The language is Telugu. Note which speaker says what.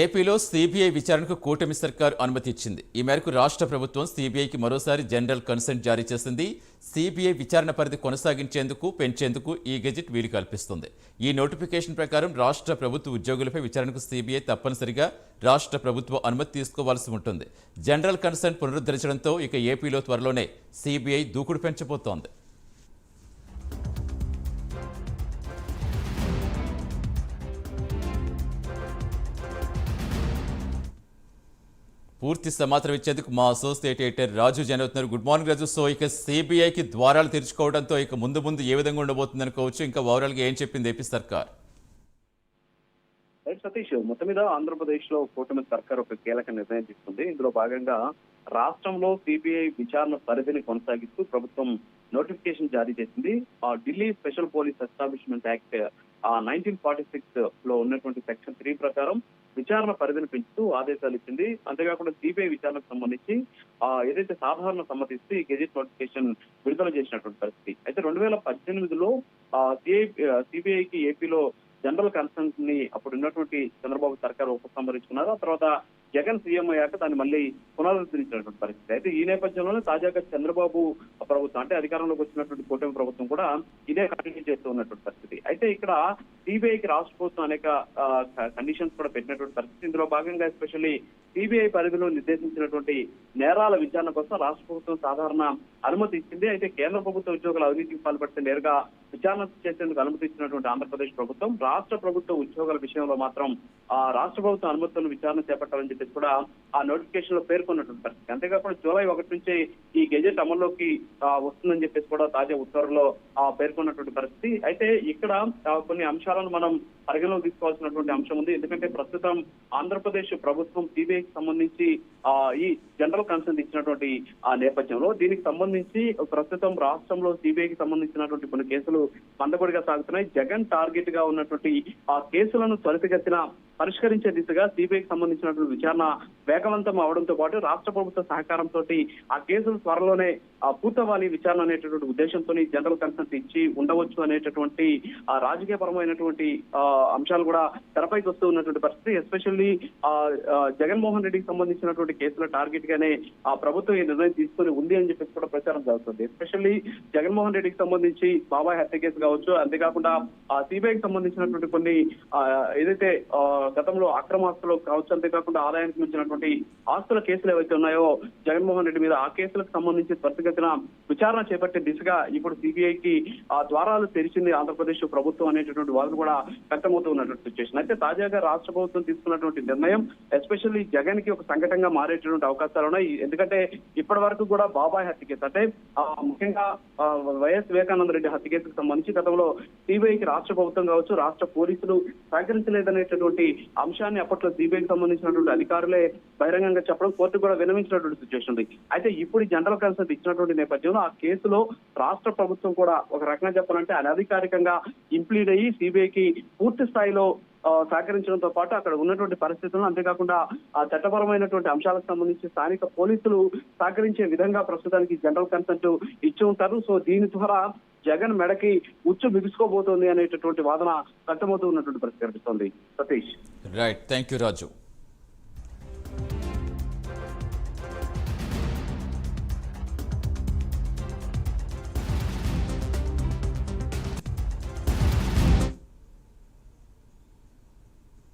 Speaker 1: ఏపీలో సిబిఐ విచారణకు కూటమి సర్కారు అనుమతి ఇచ్చింది. ఈ మేరకు రాష్ట్ర ప్రభుత్వం సిబిఐకి మరోసారి జనరల్ కన్సెంట్ జారీ చేసింది. సిబిఐ విచారణ పరిధి కొనసాగించేందుకు పెంచేందుకు ఈ గెజిట్ వీలు కల్పిస్తుంది. ఈ నోటిఫికేషన్ ప్రకారం రాష్ట్ర ప్రభుత్వ ఉద్యోగులపై విచారణకు సిబిఐ తప్పనిసరిగా రాష్ట్ర ప్రభుత్వ అనుమతి తీసుకోవాల్సి ఉంటుంది. జనరల్ కన్సెంట్ పునరుద్ధరించడంతో ఇక ఏపీలో త్వరలోనే సిబిఐ దూకుడు పెంచబోతోంది. పూర్తి సమాచారం ఇచ్చేందుకు మా అసోసియేట్ ఎడిటర్ రాజు జాయిన్ అవుతున్నారు. గుడ్ మార్నింగ్ రాజు సో ఇక సిబిఐకి ద్వారాలు తెరుచుకోవడంతో ఇక ముందు ముందు ఏ విధంగా ఉండబోతుంది అనుకోవచ్చు. ఇంకా ఓవరాల్గా ఏం చెప్పింది ఏపీ సర్కార్?
Speaker 2: రైట్ సతీష్ మొత్తం మీద ఆంధ్రప్రదేశ్లో కూటమి సర్కార్ ఒక కీలక నిర్ణయం తీసుకుంది. ఇందులో భాగంగా రాష్ట్రంలో సిబిఐ విచారణ పరిధిని కొనసాగిస్తూ ప్రభుత్వం నోటిఫికేషన్ జారీ చేసింది. ఆ Delhi special police establishment act ఆ నైన్టీన్ ఫార్టీ సిక్స్లో ఉన్నటువంటి సెక్షన్ త్రీ ప్రకారం విచారణ పరిధిని పెంచుతూ ఆదేశాలు ఇచ్చింది. అంతేకాకుండా సిబిఐ విచారణకు సంబంధించి ఆ ఏదైతే సాధారణ సమ్మతిస్తే ఈ గెజెట్ నోటిఫికేషన్ విడుదల చేసినటువంటి పరిస్థితి. అయితే రెండు వేల పద్దెనిమిదిలో సిఐ సిబిఐకి ఏపీలో జనరల్ కన్సర్న్స్ని అప్పుడు ఉన్నటువంటి చంద్రబాబు సర్కార్ ఉపసంహరించుకున్నారు. ఆ తర్వాత జగన్ సీఎం అయ్యాక దాన్ని మళ్ళీ పునరుద్ధరించినటువంటి పరిస్థితి. అయితే ఈ నేపథ్యంలోనే తాజాగా చంద్రబాబు ప్రభుత్వం అంటే అధికారంలోకి వచ్చినటువంటి కూటమి ప్రభుత్వం కూడా ఇదే కంటిన్యూ చేస్తూ ఉన్నటువంటి పరిస్థితి. అయితే ఇక్కడ సిబిఐకి రాష్ట్ర ప్రభుత్వం అనేక కండిషన్స్ కూడా పెట్టినటువంటి పరిస్థితి. ఇందులో భాగంగా ఎస్పెషల్లీ సిబిఐ పరిధిలో నిర్దేశించినటువంటి నేరాల విచారణ కోసం రాష్ట్ర ప్రభుత్వం సాధారణ అనుమతి ఇచ్చింది. అయితే కేంద్ర ప్రభుత్వ ఉద్యోగుల అవినీతికి పాల్పడితే నేరుగా విచారణ చేసేందుకు అనుమతి ఇచ్చినటువంటి ఆంధ్రప్రదేశ్ ప్రభుత్వం రాష్ట్ర ప్రభుత్వ ఉద్యోగుల విషయంలో మాత్రం ఆ రాష్ట్ర ప్రభుత్వం అనుమతులను విచారణ చేపట్టాలని చెప్పేసి కూడా ఆ నోటిఫికేషన్లో పేర్కొన్నటువంటి పరిస్థితి. అంతేకాకుండా జూలై ఒకటి నుంచి ఈ గెజెట్ అమల్లోకి వస్తుందని చెప్పేసి కూడా తాజా ఉత్తర్వులో పేర్కొన్నటువంటి పరిస్థితి. అయితే ఇక్కడ కొన్ని అంశాలు అంశాలను మనం పరిగణలోకి తీసుకోవాల్సినటువంటి అంశం ఉంది. ఎందుకంటే ప్రస్తుతం ఆంధ్రప్రదేశ్ ప్రభుత్వం సిబిఐకి సంబంధించి ఆ, ఈ జనరల్ కన్సర్న్ ఇచ్చినటువంటి ఆ నేపథ్యంలో దీనికి సంబంధించి ప్రస్తుతం రాష్ట్రంలో సిబిఐకి సంబంధించినటువంటి కొన్ని కేసులు మందకొడిగా సాగుతున్నాయి. జగన్ టార్గెట్గా ఉన్నటువంటి ఆ కేసులను త్వరితగతిన పరిష్కరించే దిశగా సిబిఐకి సంబంధించినటువంటి విచారణ వేగవంతం అవడంతో పాటు రాష్ట్ర ప్రభుత్వ సహకారంతో ఆ కేసులు త్వరలోనే ఆ, పూర్తవ్వాలి విచారణ అనేటటువంటి ఉద్దేశంతో జనరల్ కన్సెంట్ ఇచ్చి ఉండవచ్చు అనేటటువంటి ఆ రాజకీయపరమైనటువంటి ఆ, అంశాలు కూడా తెరపైకి వస్తూ ఉన్నటువంటి పరిస్థితి ఎస్పెషల్లీ జగన్మోహన్ రెడ్డికి సంబంధించినటువంటి కేసుల టార్గెట్ గానే ఆ ప్రభుత్వం ఈ నిర్ణయం తీసుకొని ఉంది అని చెప్పేసి కూడా ప్రచారం జరుగుతుంది. ఎస్పెషల్లీ జగన్మోహన్ రెడ్డికి సంబంధించి బాబాయ్ హత్య కేసు కావచ్చు అంతేకాకుండా ఆ సిబిఐకి సంబంధించినటువంటి కొన్ని ఏదైతే గతంలో అక్రమాస్తులు కావచ్చు అంతేకాకుండా ఆదాయానికి మించినటువంటి ఆస్తుల కేసులు ఏవైతే ఉన్నాయో జగన్మోహన్ రెడ్డి మీద ఆ కేసులకు సంబంధించి త్వరితగతిన విచారణ చేపట్టే దిశగా ఇప్పుడు సిబిఐకి ఆ ద్వారాలు తెరిచింది ఆంధ్రప్రదేశ్ ప్రభుత్వం అనేటటువంటి వాళ్ళు కూడా వ్యక్తమవుతూ ఉన్నటువంటి సిచ్యువేషన్ అయితే తాజాగా రాష్ట్ర ప్రభుత్వం తీసుకున్నటువంటి నిర్ణయం ఎస్పెషల్లీ జగన్కి ఒక సంఘటనగా మారేటటువంటి అవకాశాలు ఉన్నాయి. ఎందుకంటే ఇప్పటి వరకు కూడా బాబాయ్ హత్య కేసు అంటే ముఖ్యంగా వైఎస్ వివేకానంద రెడ్డి హత్య కేసుకు సంబంధించి గతంలో సిబిఐకి రాష్ట్ర ప్రభుత్వం కావచ్చు రాష్ట్ర పోలీసులు సహకరించలేదనేటటువంటి అంశాన్ని అప్పట్లో సిబిఐకి సంబంధించినటువంటి అధికారులే బహిరంగంగా చెప్పడం కోర్టు కూడా వినమించినటువంటి సిచ్యువేషన్ ఉంది. అయితే ఇప్పుడు జనరల్ కన్సల్ట్ ఇచ్చినటువంటి నేపథ్యంలో ఆ కేసులో రాష్ట్ర ప్రభుత్వం కూడా ఒక రకంగా చెప్పాలంటే అనధికారికంగా ఇంప్లీడ్ అయ్యి సిబిఐకి పూర్తి స్థాయిలో సహకరించడంతో పాటు అక్కడ ఉన్నటువంటి పరిస్థితులను అంతేకాకుండా ఆ చట్టపరమైనటువంటి అంశాలకు సంబంధించి స్థానిక పోలీసులు సహకరించే విధంగా ప్రస్తుతానికి జనరల్ కన్సల్ట్ ఇచ్చి ఉంటారు. సో దీని ద్వారా జగన్ మెడకి ఉచ్చు బిగుసుకోబోతోంది అనేటటువంటి వాదన వ్యక్తమవుతూ ఉన్నటువంటి పరిస్థితి కనిపిస్తోంది. Satish.
Speaker 1: Right thank you Raju